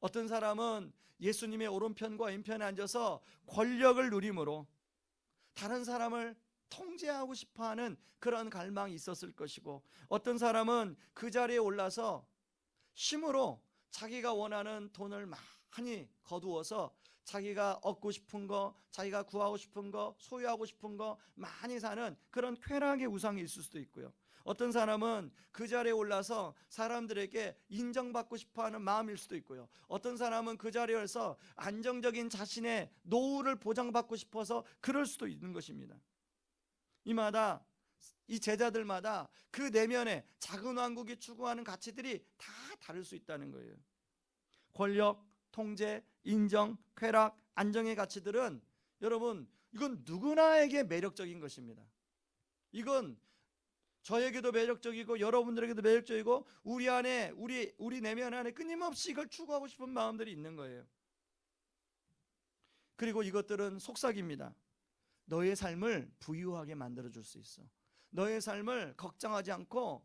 어떤 사람은 예수님의 오른편과 왼편에 앉아서 권력을 누림으로 다른 사람을 통제하고 싶어 하는 그런 갈망이 있었을 것이고 어떤 사람은 그 자리에 올라서 힘으로 자기가 원하는 돈을 많이 거두어서 자기가 얻고 싶은 거, 자기가 구하고 싶은 거, 소유하고 싶은 거 많이 사는 그런 쾌락의 우상이 있을 수도 있고요. 어떤 사람은 그 자리에 올라서 사람들에게 인정받고 싶어 하는 마음일 수도 있고요. 어떤 사람은 그 자리에서 안정적인 자신의 노후를 보장받고 싶어서 그럴 수도 있는 것입니다. 이마다 이 제자들마다 그 내면에 작은 왕국이 추구하는 가치들이 다 다를 수 있다는 거예요. 권력, 통제, 인정, 쾌락, 안정의 가치들은 여러분 이건 누구나에게 매력적인 것입니다. 이건 저에게도 매력적이고 여러분들에게도 매력적이고 우리 안에 우리 우리 내면 안에 끊임없이 이걸 추구하고 싶은 마음들이 있는 거예요. 그리고 이것들은 속삭입니다. 너의 삶을 부유하게 만들어 줄 수 있어. 너의 삶을 걱정하지 않고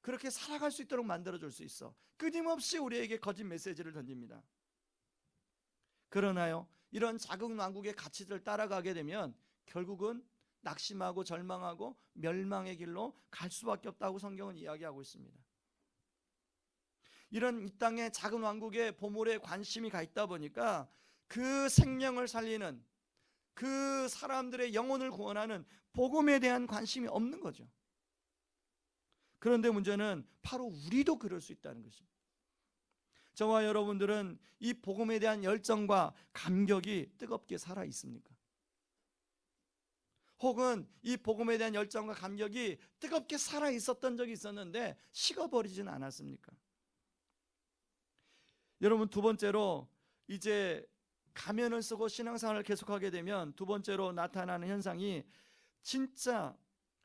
그렇게 살아갈 수 있도록 만들어 줄 수 있어. 끊임없이 우리에게 거짓 메시지를 던집니다. 그러나요, 이런 작은 왕국의 가치들을 따라가게 되면 결국은 낙심하고 절망하고 멸망의 길로 갈 수밖에 없다고 성경은 이야기하고 있습니다. 이런 이 땅의 작은 왕국의 보물에 관심이 가 있다 보니까 그 생명을 살리는 그 사람들의 영혼을 구원하는 복음에 대한 관심이 없는 거죠. 그런데 문제는 바로 우리도 그럴 수 있다는 것입니다. 저와 여러분들은 이 복음에 대한 열정과 감격이 뜨겁게 살아 있습니까? 혹은 이 복음에 대한 열정과 감격이 뜨겁게 살아 있었던 적이 있었는데 식어버리지는 않았습니까? 여러분 두 번째로 이제 가면을 쓰고 신앙생활을 계속하게 되면 두 번째로 나타나는 현상이 진짜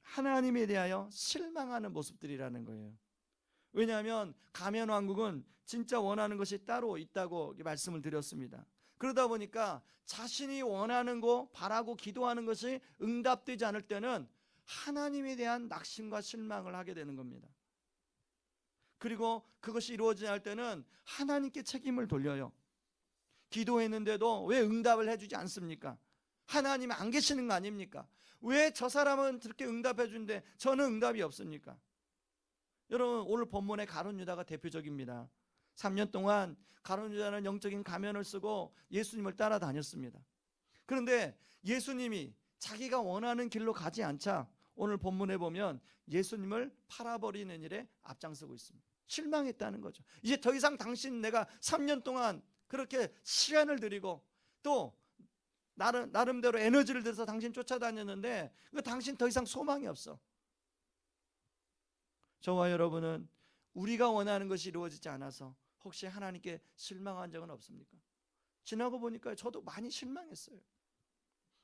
하나님에 대하여 실망하는 모습들이라는 거예요. 왜냐하면 가면 왕국은 진짜 원하는 것이 따로 있다고 말씀을 드렸습니다. 그러다 보니까 자신이 원하는 거 바라고 기도하는 것이 응답되지 않을 때는 하나님에 대한 낙심과 실망을 하게 되는 겁니다. 그리고 그것이 이루어지지 않을 때는 하나님께 책임을 돌려요. 기도했는데도 왜 응답을 해주지 않습니까? 하나님 안 계시는 거 아닙니까? 왜 저 사람은 그렇게 응답해 주는데 저는 응답이 없습니까? 여러분 오늘 본문의 가론 유다가 대표적입니다. 3년 동안 가론 유다는 영적인 가면을 쓰고 예수님을 따라다녔습니다. 그런데 예수님이 자기가 원하는 길로 가지 않자 오늘 본문에 보면 예수님을 팔아버리는 일에 앞장서고 있습니다. 실망했다는 거죠. 이제 더 이상 당신 내가 3년 동안 그렇게 시간을 들이고 또 나름, 나름대로 에너지를 들여서 당신 쫓아다녔는데 그 당신 더 이상 소망이 없어. 저와 여러분은 우리가 원하는 것이 이루어지지 않아서 혹시 하나님께 실망한 적은 없습니까? 지나고 보니까 저도 많이 실망했어요.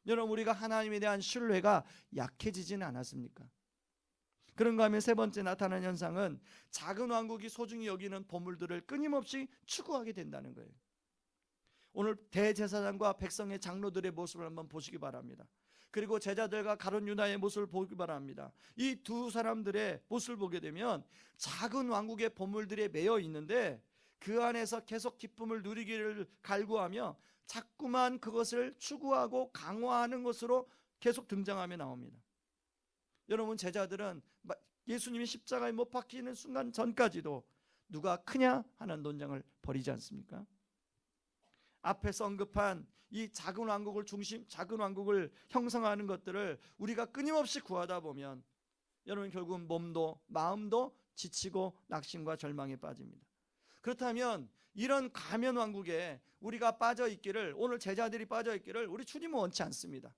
여러분 우리가 하나님에 대한 신뢰가 약해지지는 않았습니까? 그런가 하면 세 번째 나타나는 현상은 작은 왕국이 소중히 여기는 보물들을 끊임없이 추구하게 된다는 거예요. 오늘 대제사장과 백성의 장로들의 모습을 한번 보시기 바랍니다. 그리고 제자들과 가론 유다의 모습을 보기 바랍니다. 이 두 사람들의 모습을 보게 되면 작은 왕국의 보물들에 매여 있는데 그 안에서 계속 기쁨을 누리기를 갈구하며 자꾸만 그것을 추구하고 강화하는 것으로 계속 등장하며 나옵니다. 여러분 제자들은 예수님이 십자가에 못 박히는 순간 전까지도 누가 크냐 하는 논쟁을 벌이지 않습니까? 앞에서 언급한 이 작은 왕국을 중심 작은 왕국을 형성하는 것들을 우리가 끊임없이 구하다 보면 여러분 결국 몸도 마음도 지치고 낙심과 절망에 빠집니다. 그렇다면 이런 가면 왕국에 우리가 빠져 있기를 오늘 제자들이 빠져 있기를 우리 주님은 원치 않습니다.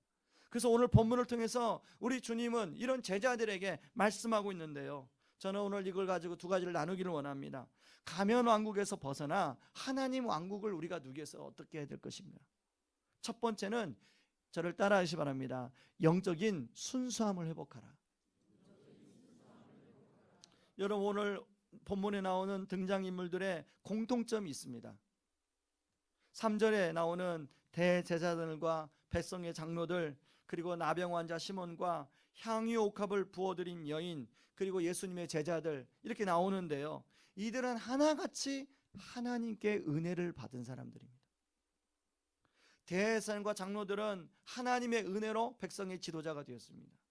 그래서 오늘 본문을 통해서 우리 주님은 이런 제자들에게 말씀하고 있는데요. 저는 오늘 이걸 가지고 두 가지를 나누기를 원합니다. 가면 왕국에서 벗어나 하나님 왕국을 우리가 누기 위해서 어떻게 해야 될 것인가? 첫 번째는 저를 따라하시 기 바랍니다. 영적인 순수함을 회복하라. 여러분 오늘 본문에 나오는 등장인물들의 공통점이 있습니다. 3절에 나오는 대제자들과 백성의 장로들 그리고 나병 환자 시몬과 향유 옥합을 부어드린 여인 그리고 예수님의 제자들 이렇게 나오는데요. 이들은 하나같이 하나님께 은혜를 받은 사람들입니다. 대선과 장로들은 하나님의 은혜로 백성의 지도자가 되었습니다.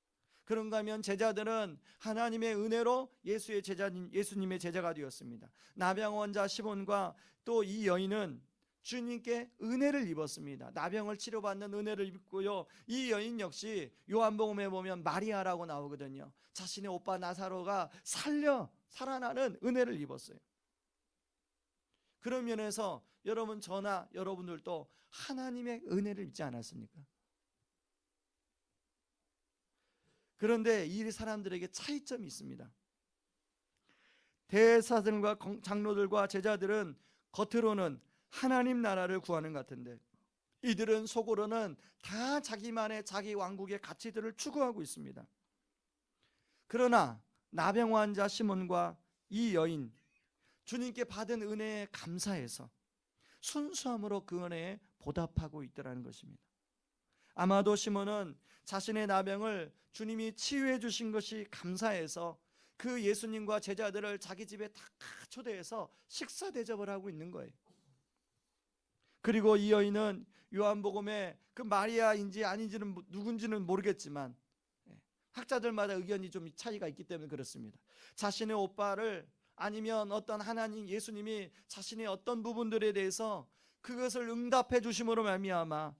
그런가 하면 제자들은 하나님의 은혜로 예수의 제자님 예수님의 제자가 되었습니다. 나병원자 시몬과 또 이 여인은 주님께 은혜를 입었습니다. 나병을 치료받는 은혜를 입고요. 이 여인 역시 요한복음에 보면 마리아라고 나오거든요. 자신의 오빠 나사로가 살려 살아나는 은혜를 입었어요. 그런 면에서 여러분 저나 여러분들도 하나님의 은혜를 입지 않았습니까? 그런데 이 사람들에게 차이점이 있습니다. 대사들과 장로들과 제자들은 겉으로는 하나님 나라를 구하는 것 같은데 이들은 속으로는 다 자기만의 자기 왕국의 가치들을 추구하고 있습니다. 그러나 나병 환자 시몬과 이 여인 주님께 받은 은혜에 감사해서 순수함으로 그 은혜에 보답하고 있더라는 것입니다. 아마도 시몬은 자신의 나병을 주님이 치유해 주신 것이 감사해서 그 예수님과 제자들을 자기 집에 다 초대해서 식사 대접을 하고 있는 거예요. 그리고 이 여인은 요한복음에 그 마리아인지 아닌지는 누군지는 모르겠지만 예, 학자들마다 의견이 좀 차이가 있기 때문에 그렇습니다. 자신의 오빠를 아니면 어떤 하나님 예수님이 자신의 어떤 부분들에 대해서 그것을 응답해 주심으로 말미암아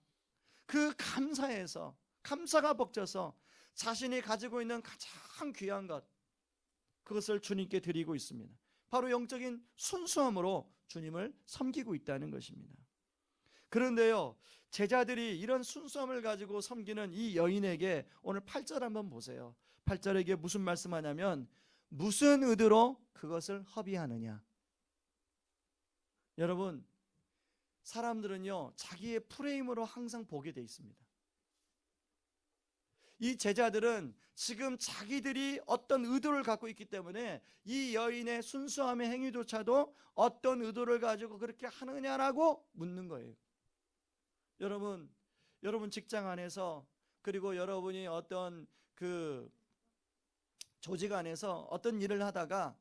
그 감사에서 감사가 벅져서 자신이 가지고 있는 가장 귀한 것 그것을 주님께 드리고 있습니다. 바로 영적인 순수함으로 주님을 섬기고 있다는 것입니다. 그런데요, 제자들이 이런 순수함을 가지고 섬기는 이 여인에게 오늘 8절 한번 보세요. 8절에게 무슨 말씀하냐면 무슨 의도로 그것을 허비하느냐. 여러분, 사람들은요, 자기의 프레임으로 항상 보게 돼 있습니다. 이 제자들은 지금 자기들이 어떤 의도를 갖고 있기 때문에 이 여인의 순수함의 행위조차도 어떤 의도를 가지고 그렇게 하느냐라고 묻는 거예요. 여러분, 여러분 직장 안에서 그리고 여러분이 어떤 그 조직 안에서 어떤 일을 하다가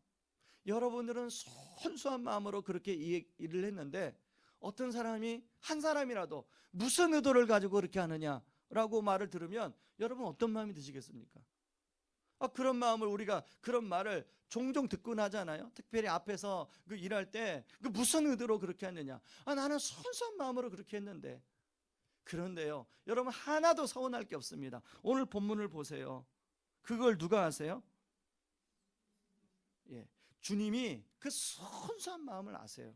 여러분들은 순수한 마음으로 그렇게 일을 했는데 어떤 사람이 한 사람이라도 무슨 의도를 가지고 그렇게 하느냐라고 말을 들으면 여러분 어떤 마음이 드시겠습니까? 아, 그런 마음을 우리가 그런 말을 종종 듣곤 하잖아요. 특별히 앞에서 그 일할 때 그 무슨 의도로 그렇게 했느냐? 아, 나는 순수한 마음으로 그렇게 했는데 그런데요, 여러분 하나도 서운할 게 없습니다. 오늘 본문을 보세요. 그걸 누가 아세요? 예, 주님이 그 순수한 마음을 아세요.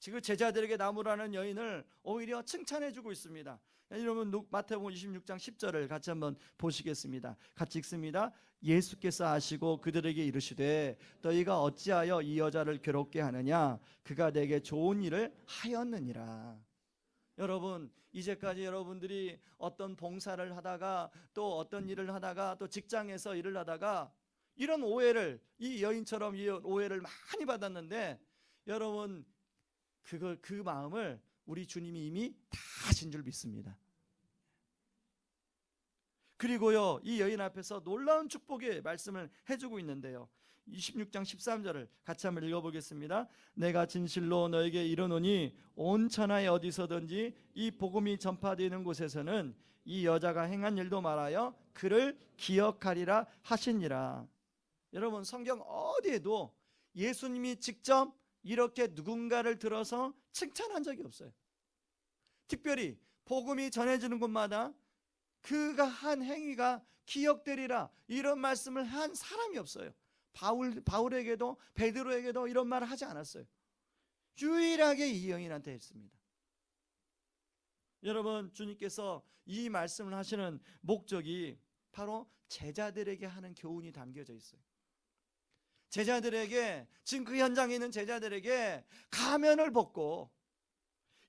지금 제자들에게 나무라는 여인을 오히려 칭찬해주고 있습니다. 여러분 마태복음 26장 10절을 같이 한번 보시겠습니다. 같이 읽습니다. 예수께서 아시고 그들에게 이르시되 너희가 어찌하여 이 여자를 괴롭게 하느냐 그가 내게 좋은 일을 하였느니라. 여러분 이제까지 여러분들이 어떤 봉사를 하다가 또 어떤 일을 하다가 또 직장에서 일을 하다가 이런 오해를 이 여인처럼 이 오해를 많이 받았는데 여러분 그걸 그 마음을 우리 주님이 이미 다 하신 줄 믿습니다. 그리고요 이 여인 앞에서 놀라운 축복의 말씀을 해 주고 있는데요. 26장 13절을 같이 한번 읽어보겠습니다. 내가 진실로 너에게 이르노니 온 천하에 어디서든지 이 복음이 전파되는 곳에서는 이 여자가 행한 일도 말하여 그를 기억하리라 하시니라. 여러분 성경 어디에도 예수님이 직접 이렇게 누군가를 들어서 칭찬한 적이 없어요. 특별히 복음이 전해지는 곳마다 그가 한 행위가 기억되리라 이런 말씀을 한 사람이 없어요. 바울 바울에게도 베드로에게도 이런 말을 하지 않았어요. 유일하게 이 여인한테 했습니다. 여러분 주님께서 이 말씀을 하시는 목적이 바로 제자들에게 하는 교훈이 담겨져 있어요. 제자들에게 지금 그 현장에 있는 제자들에게 가면을 벗고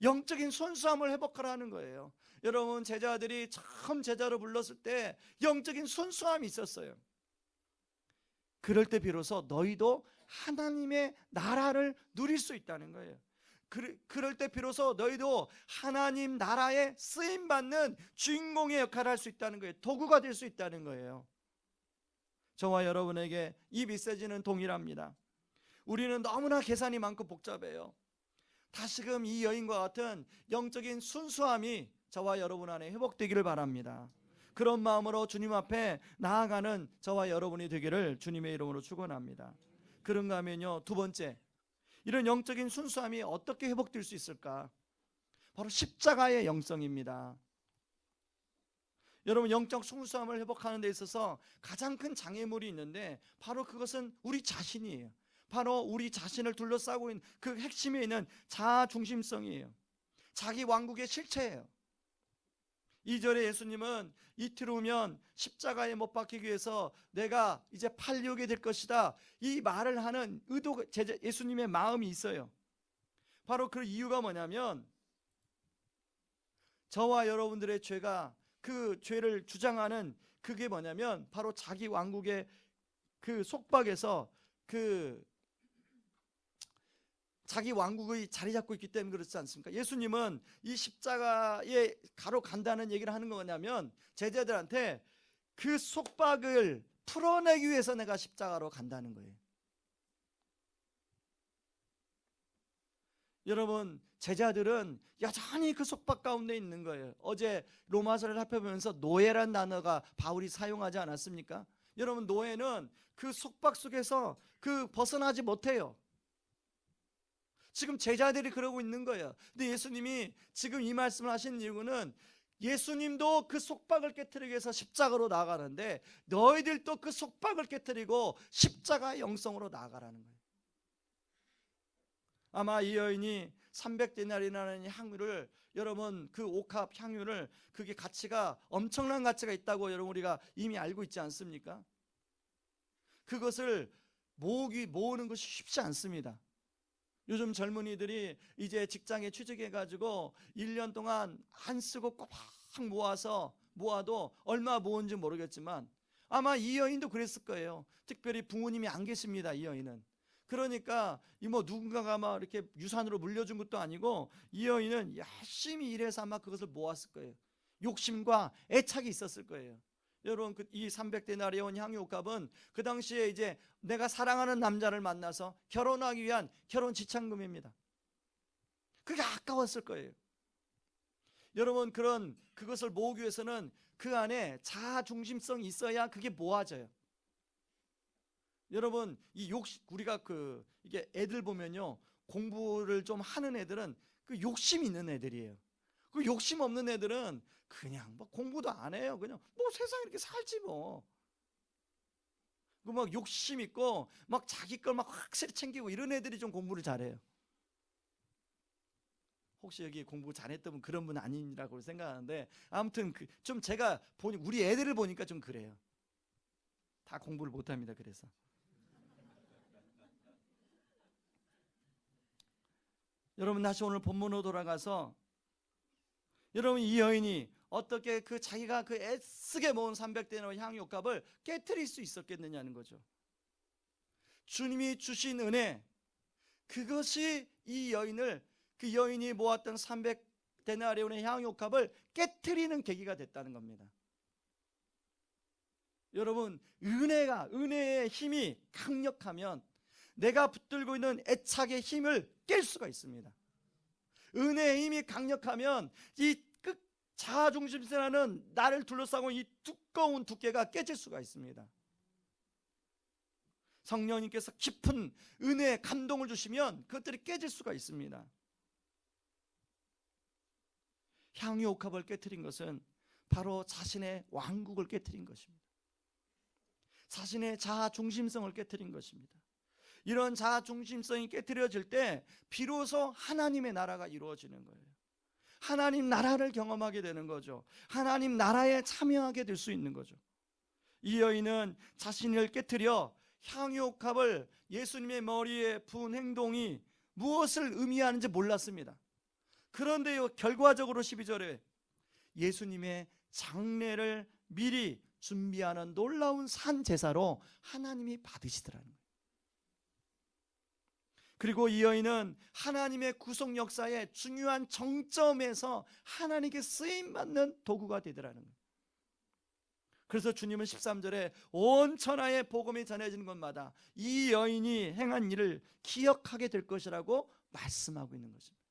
영적인 순수함을 회복하라는 거예요. 여러분 제자들이 처음 제자로 불렀을 때 영적인 순수함이 있었어요. 그럴 때 비로소 너희도 하나님의 나라를 누릴 수 있다는 거예요. 그, 그럴 때 비로소 너희도 하나님 나라에 쓰임 받는 주인공의 역할을 할 수 있다는 거예요. 도구가 될 수 있다는 거예요. 저와 여러분에게 이 메시지는 동일합니다. 우리는 너무나 계산이 많고 복잡해요. 다시금 이 여인과 같은 영적인 순수함이 저와 여러분 안에 회복되기를 바랍니다. 그런 마음으로 주님 앞에 나아가는 저와 여러분이 되기를 주님의 이름으로 축원합니다. 그런가 하면요. 두 번째. 이런 영적인 순수함이 어떻게 회복될 수 있을까? 바로 십자가의 영성입니다. 여러분 영적 순수함을 회복하는 데 있어서 가장 큰 장애물이 있는데 바로 그것은 우리 자신이에요. 바로 우리 자신을 둘러싸고 있는 그 핵심에 있는 자아 중심성이에요. 자기 왕국의 실체예요. 2절에 예수님은 이틀 후면 십자가에 못 박히기 위해서 내가 이제 팔려오게 될 것이다. 이 말을 하는 의도 예수님의 마음이 있어요. 바로 그 이유가 뭐냐면 저와 여러분들의 죄가 그 죄를 주장하는 그게 뭐냐면 바로 자기 왕국의 그 속박에서 그 자기 왕국의 자리 잡고 있기 때문에 그렇지 않습니까? 예수님은 이 십자가에 가로 간다는 얘기를 하는 거 뭐냐면 제자들한테 그 속박을 풀어내기 위해서 내가 십자가로 간다는 거예요. 여러분 제자들은 여전히 그 속박 가운데 있는 거예요. 어제 로마서를 살펴보면서 노예란 단어가 바울이 사용하지 않았습니까? 여러분 노예는 그 속박 속에서 그 벗어나지 못해요. 지금 제자들이 그러고 있는 거예요. 근데 예수님이 지금 이 말씀을 하신 이유는 예수님도 그 속박을 깨뜨리기 위해서 십자가로 나아가는데 너희들도 그 속박을 깨뜨리고 십자가 영성으로 나아가라는 거예요. 아마 이 여인이 300데나리라는 향유를 여러분 그 옥합 향유를 그게 가치가 엄청난 가치가 있다고 여러분 우리가 이미 알고 있지 않습니까? 그것을 모으기 모으는 것이 쉽지 않습니다. 요즘 젊은이들이 이제 직장에 취직해 가지고 1년 동안 안 쓰고 꼬박 모아서 모아도 얼마 모은지 모르겠지만 아마 이 여인도 그랬을 거예요. 특별히 부모님이 안 계십니다. 이 여인은. 그러니까 이 뭐 누군가가 막 이렇게 유산으로 물려준 것도 아니고 이 여인은 열심히 일해서 아마 그것을 모았을 거예요. 욕심과 애착이 있었을 거예요. 여러분 그이 300데나리온 향유값은 그 당시에 이제 내가 사랑하는 남자를 만나서 결혼하기 위한 결혼 지참금입니다. 그게 아까웠을 거예요. 여러분 그런 그것을 모으기 위해서는 그 안에 자아 중심성이 있어야 그게 모아져요. 여러분 이 욕심 우리가 그 이게 애들 보면요 공부를 좀 하는 애들은 그 욕심 있는 애들이에요. 그 욕심 없는 애들은 그냥 뭐 공부도 안 해요. 그냥 뭐 세상 이렇게 살지 뭐. 그 막 욕심 있고 막 자기 걸 막 확실히 챙기고 이런 애들이 좀 공부를 잘해요. 혹시 여기 공부 잘했던 분 그런 분 아니라고 생각하는데 아무튼 그 좀 제가 보니 우리 애들을 보니까 좀 그래요. 다 공부를 못 합니다. 그래서. 여러분 다시 오늘 본문으로 돌아가서 여러분 이 여인이 어떻게 그 자기가 그 애쓰게 모은 300대의 향유값을 깨뜨릴 수 있었겠느냐는 거죠. 주님이 주신 은혜 그것이 이 여인을 그 여인이 모았던 300데나리온의 향유값을 깨뜨리는 계기가 됐다는 겁니다. 여러분 은혜가 은혜의 힘이 강력하면 내가 붙들고 있는 애착의 힘을 깰 수가 있습니다. 은혜의 힘이 강력하면 이끝 자아 중심세라는 나를 둘러싸고 이 두꺼운 두께가 깨질 수가 있습니다. 성령님께서 깊은 은혜 감동을 주시면 그것들이 깨질 수가 있습니다. 향유 옥합을 깨뜨린 것은 바로 자신의 왕국을 깨뜨린 것입니다. 자신의 자아 중심성을 깨뜨린 것입니다. 이런 자아 중심성이 깨뜨려질 때 비로소 하나님의 나라가 이루어지는 거예요. 하나님 나라를 경험하게 되는 거죠. 하나님 나라에 참여하게 될 수 있는 거죠. 이 여인은 자신을 깨뜨려 향유옥합을 예수님의 머리에 부은 행동이 무엇을 의미하는지 몰랐습니다. 그런데요, 결과적으로 12절에 예수님의 장례를 미리 준비하는 놀라운 산 제사로 하나님이 받으시더라는 거예요. 그리고 이 여인은 하나님의 구속 역사의 중요한 정점에서 하나님께 쓰임 받는 도구가 되더라는. 그래서 주님은 13절에 온 천하에 복음이 전해지는 곳마다 이 여인이 행한 일을 기억하게 될 것이라고 말씀하고 있는 것입니다.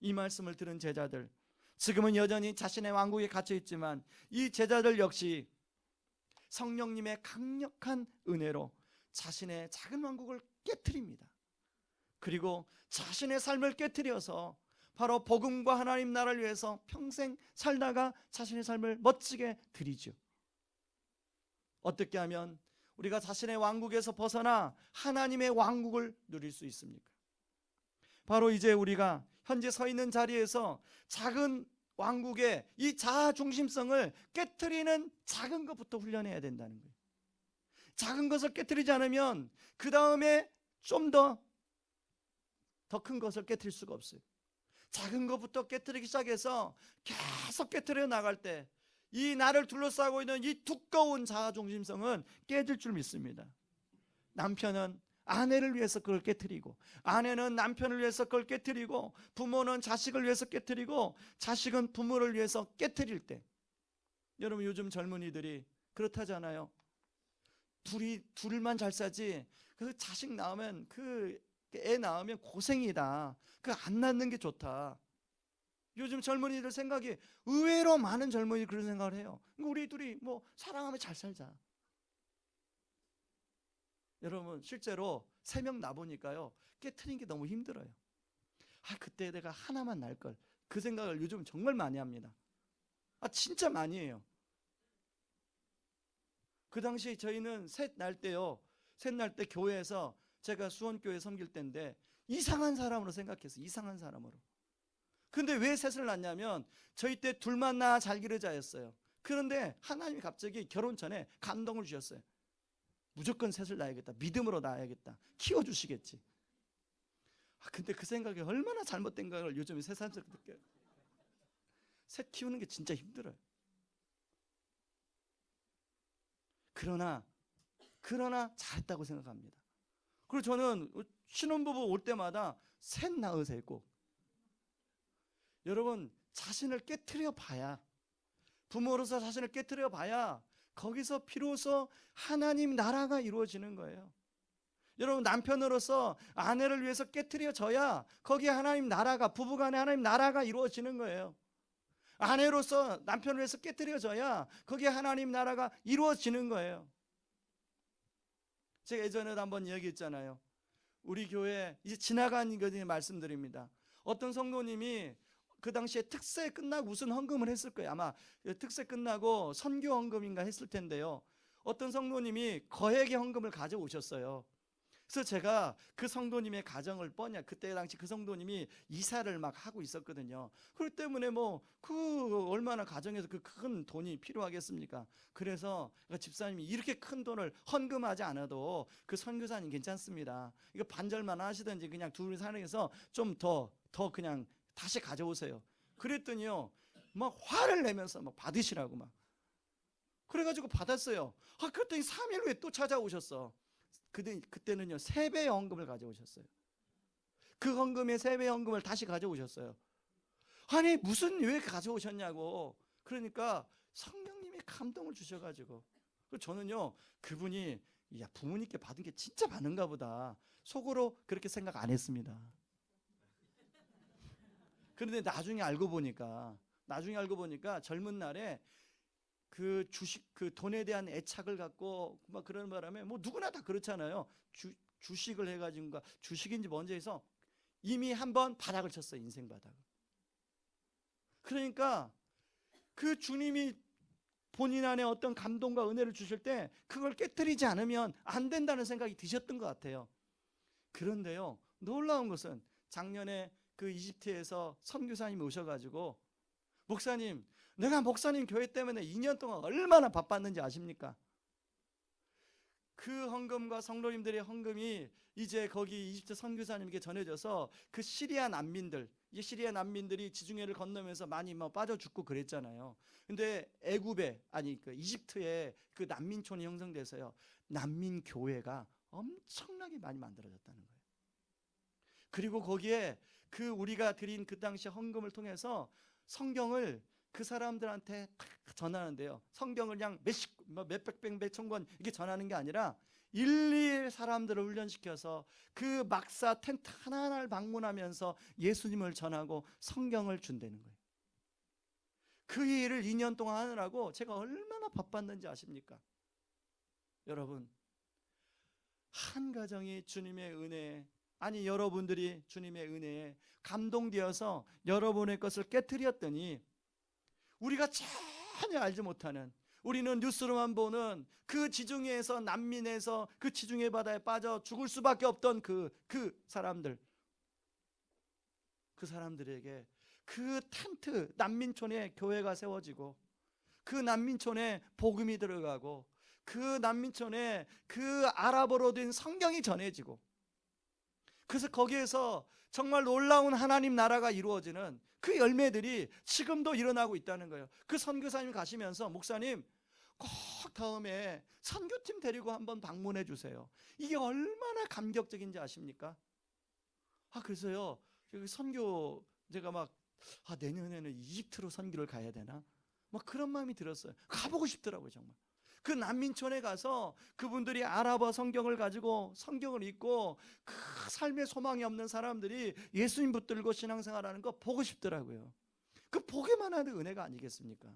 이 말씀을 들은 제자들 지금은 여전히 자신의 왕국에 갇혀 있지만 이 제자들 역시 성령님의 강력한 은혜로 자신의 작은 왕국을 깨뜨립니다. 그리고 자신의 삶을 깨뜨려서 바로 복음과 하나님 나라를 위해서 평생 살다가 자신의 삶을 멋지게 드리죠. 어떻게 하면 우리가 자신의 왕국에서 벗어나 하나님의 왕국을 누릴 수 있습니까? 바로 이제 우리가 현재 서 있는 자리에서 작은 왕국의 이 자아 중심성을 깨뜨리는 작은 것부터 훈련해야 된다는 거예요. 작은 것을 깨뜨리지 않으면 그 다음에 좀 더 더 큰 것을 깨뜨릴 수가 없어요. 작은 것부터 깨뜨리기 시작해서 계속 깨뜨려 나갈 때 이 나를 둘러싸고 있는 이 두꺼운 자아 중심성은 깨질 줄 믿습니다. 남편은 아내를 위해서 그걸 깨뜨리고 아내는 남편을 위해서 그걸 깨뜨리고 부모는 자식을 위해서 깨뜨리고 자식은 부모를 위해서 깨뜨릴 때 여러분 요즘 젊은이들이 그렇다잖아요. 둘이 둘만 잘 사지 그 자식 낳으면 그 애 낳으면 고생이다. 그 안 낳는 게 좋다. 요즘 젊은이들 생각이 의외로 많은 젊은이 그런 생각을 해요. 우리 둘이 뭐 사랑하면 잘 살자. 여러분 실제로 세 명 나보니까요 깨트리는 게 너무 힘들어요. 아 그때 내가 하나만 날 걸. 그 생각을 요즘 정말 많이 합니다. 아 진짜 많이 해요. 그 당시 저희는 셋 날 때요. 셋날 때 교회에서 제가 수원교회 섬길 때인데 이상한 사람으로 생각했어요. 이상한 사람으로. 근데 왜 셋을 낳냐면 저희 때 둘만 낳아 잘 기르자였어요. 그런데 하나님이 갑자기 결혼 전에 감동을 주셨어요. 무조건 셋을 낳아야겠다. 믿음으로 낳아야겠다. 키워주시겠지. 아, 근데 그 생각이 얼마나 잘못된 걸 요즘에 새삼스럽게 느껴요. 셋 키우는 게 진짜 힘들어요. 그러나, 그러나 잘했다고 생각합니다. 그리고 저는 신혼부부 올 때마다 셋 낳으세요, 꼭. 여러분, 자신을 깨뜨려 봐야, 부모로서 자신을 깨뜨려 봐야 거기서 비로소 하나님 나라가 이루어지는 거예요. 여러분 남편으로서 아내를 위해서 깨뜨려져야 거기에 하나님 나라가 부부간에 하나님 나라가 이루어지는 거예요. 아내로서 남편을 위해서 깨뜨려져야 거기에 하나님 나라가 이루어지는 거예요. 제가 예전에도 한번 이야기했잖아요. 우리 교회 이제 지나간 것을 말씀드립니다. 어떤 성도님이 그 당시에 특세 끝나고 무슨 헌금을 했을 거예요. 아마 특세 끝나고 선교 헌금인가 했을 텐데요. 어떤 성도님이 거액의 헌금을 가져오셨어요. 그래서 제가 그 성도님의 가정을 뻔히 그때 당시 그 성도님이 이사를 막 하고 있었거든요. 그렇기 때문에 뭐 그 얼마나 가정에서 그 큰 돈이 필요하겠습니까? 그래서 그 집사님이 이렇게 큰 돈을 헌금하지 않아도 그 선교사님 괜찮습니다. 이거 반절만 하시든지 그냥 둘이 사는에서 좀 더 더 그냥 다시 가져오세요. 그랬더니요, 막 화를 내면서 막 받으시라고 막. 그래가지고 받았어요. 아, 그랬더니 3일 후에 또 찾아오셨어. 그때, 그때는요, 세 배의 헌금을 가져오셨어요. 그 헌금의 세 배의 헌금을 다시 가져오셨어요. 아니, 무슨, 왜 가져오셨냐고. 그러니까 성령님이 감동을 주셔가지고. 저는요, 그분이, 야, 부모님께 받은 게 진짜 많은가 보다. 속으로 그렇게 생각 안 했습니다. 그런데 나중에 알고 보니까 나중에 알고 보니까 젊은 날에 그 주식 그 돈에 대한 애착을 갖고 막 그런 바람에 뭐 누구나 다 그렇잖아요. 주, 주식을 해가지고가 주식인지 뭔지 해서 이미 한 번 바닥을 쳤어요 인생 바닥을. 그러니까 그 주님이 본인 안에 어떤 감동과 은혜를 주실 때 그걸 깨뜨리지 않으면 안 된다는 생각이 드셨던 것 같아요. 그런데요 놀라운 것은 작년에 그 이집트에서 선교사님이 오셔가지고 목사님 내가 목사님 교회 때문에 2년 동안 얼마나 바빴는지 아십니까? 그 헌금과 성도님들의 헌금이 이제 거기 이집트 선교사님께 전해져서 그 시리아 난민들 이 시리아 난민들이 지중해를 건너면서 많이 뭐 빠져 죽고 그랬잖아요. 근데 애굽에 아니 그 이집트에 그 난민촌이 형성돼서요. 난민 교회가 엄청나게 많이 만들어졌다는 거예요. 그리고 거기에 그 우리가 드린 그 당시 헌금을 통해서 성경을 그 사람들한테 탁 전하는데요. 성경을 그냥 몇십, 뭐 몇백 백, 몇천 권 이렇게 전하는 게 아니라 일일 사람들을 훈련시켜서 그 막사 텐트 하나하나를 방문하면서 예수님을 전하고 성경을 준다는 거예요. 그 일을 2년 동안 하느라고 제가 얼마나 바빴는지 아십니까? 여러분, 한 가정이 주님의 은혜, 아니 여러분들이 주님의 은혜에 감동되어서 여러분의 것을 깨뜨렸더니 우리가 전혀 알지 못하는 우리는 뉴스로만 보는 그 지중해에서 난민에서 그 지중해 바다에 빠져 죽을 수밖에 없던 그 그 사람들. 그 사람들에게 그 텐트 난민촌에 교회가 세워지고 그 난민촌에 복음이 들어가고 그 난민촌에 그 아랍어로 된 성경이 전해지고 그래서 거기에서 정말 놀라운 하나님 나라가 이루어지는 그 열매들이 지금도 일어나고 있다는 거예요. 그 선교사님 가시면서 목사님 꼭 다음에 선교팀 데리고 한번 방문해 주세요. 이게 얼마나 감격적인지 아십니까? 아 그래서요. 선교 제가 막 아, 내년에는 이집트로 선교를 가야 되나? 막 그런 마음이 들었어요. 가보고 싶더라고요, 정말. 그 난민촌에 가서 그분들이 아랍어 성경을 가지고 성경을 읽고 그 삶의 소망이 없는 사람들이 예수님 붙들고 신앙생활하는 거 보고 싶더라고요. 그 보기만 하는 은혜가 아니겠습니까?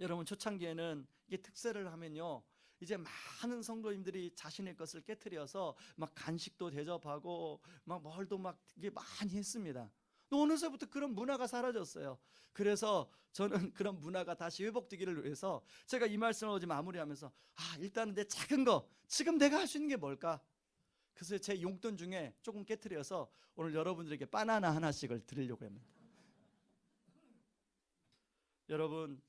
여러분 초창기에는 이게 특세를 하면요. 이제 많은 성도님들이 자신의 것을 깨뜨려서 막 간식도 대접하고 막 뭘도 막 이게 많이 했습니다. 또 어느새부터 그런 문화가 사라졌어요. 그래서 저는 그런 문화가 다시 회복되기를 위해서 제가 이 말씀을 어제 마무리하면서 아 일단은 내 작은 거 지금 내가 할 수 있는 게 뭘까? 그래서 제 용돈 중에 조금 깨뜨려서 오늘 여러분들에게 바나나 하나씩을 드리려고 합니다. 여러분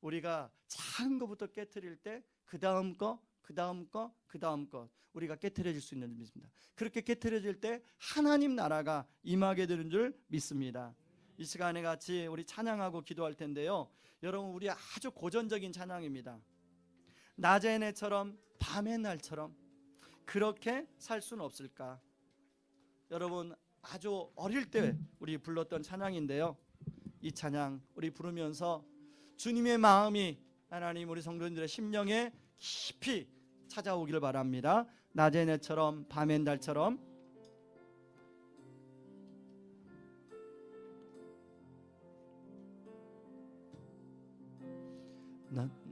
우리가 작은 것부터 깨뜨릴 때 그 다음 거, 그 다음 거, 그 다음 거 우리가 깨뜨려질 수 있는 줄 믿습니다. 그렇게 깨뜨려질 때 하나님 나라가 임하게 되는 줄 믿습니다. 이 시간에 같이 우리 찬양하고 기도할 텐데요. 여러분 우리 아주 고전적인 찬양입니다. 낮의 내처럼 밤의 날처럼 그렇게 살 수는 없을까? 여러분 아주 어릴 때 우리 불렀던 찬양인데요. 이 찬양 우리 부르면서 주님의 마음이 하나님 우리 성도님들의 심령에 깊이 찾아오기를 바랍니다. 낮의 내처럼 밤의 달처럼 난